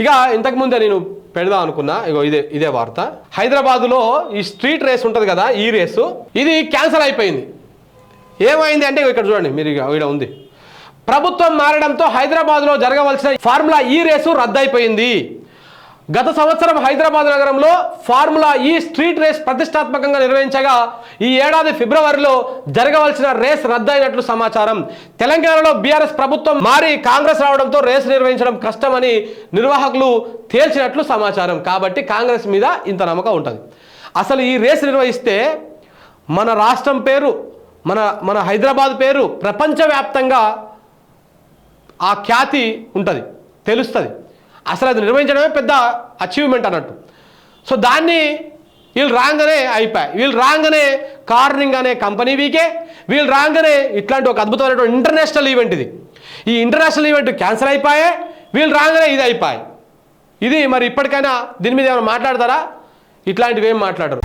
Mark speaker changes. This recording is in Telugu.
Speaker 1: ఇక ఇంతకుముందే నేను పెడదాం అనుకున్నా. ఇగో ఇదే ఇదే వార్త. హైదరాబాదులో ఈ స్ట్రీట్ రేస్ ఉంటుంది కదా ఈ రేసు ఇది క్యాన్సల్ అయిపోయింది. ఏమైంది అంటే ఇక్కడ చూడండి మీరు ఇక్కడ ఉంది. ప్రభుత్వం మారడంతో హైదరాబాద్లో జరగవలసిన ఫార్ములా ఈ రేసు రద్దయిపోయింది. గత సంవత్సరం హైదరాబాద్ నగరంలో ఫార్ములా ఈ స్ట్రీట్ రేస్ ప్రతిష్టాత్మకంగా నిర్వహించగా ఈ ఏడాది ఫిబ్రవరిలో జరగవలసిన రేస్ రద్దయినట్లు సమాచారం. తెలంగాణలో బీఆర్ఎస్ ప్రభుత్వం మారి కాంగ్రెస్ రావడంతో రేస్ నిర్వహించడం కష్టమని నిర్వాహకులు తేల్చినట్లు సమాచారం. కాబట్టి కాంగ్రెస్ మీద ఇంత నమ్మకం ఉంటుంది. అసలు ఈ రేస్ నిర్వహిస్తే మన రాష్ట్రం పేరు మన మన హైదరాబాద్ పేరు ప్రపంచవ్యాప్తంగా ఆ ఖ్యాతి ఉంటుంది తెలుస్తుంది. అసలు అది నిర్వహించడమే పెద్ద అచీవ్మెంట్ అన్నట్టు. సో దాన్ని వీళ్ళు రాగానే అయిపోయాయి. వీళ్ళు రాగానే కార్నింగ్ అనే కంపెనీ వీకే వీళ్ళు రాగానే ఇట్లాంటి ఒక అద్భుతమైనటువంటి ఇంటర్నేషనల్ ఈవెంట్ ఇది. ఈ ఇంటర్నేషనల్ ఈవెంట్ క్యాన్సిల్ అయిపోయే వీళ్ళు రాగానే ఇది అయిపోయాయి. ఇది మరి ఇప్పటికైనా దీని మీద ఏమైనా మాట్లాడతారా? ఇట్లాంటివి ఏం మాట్లాడరు.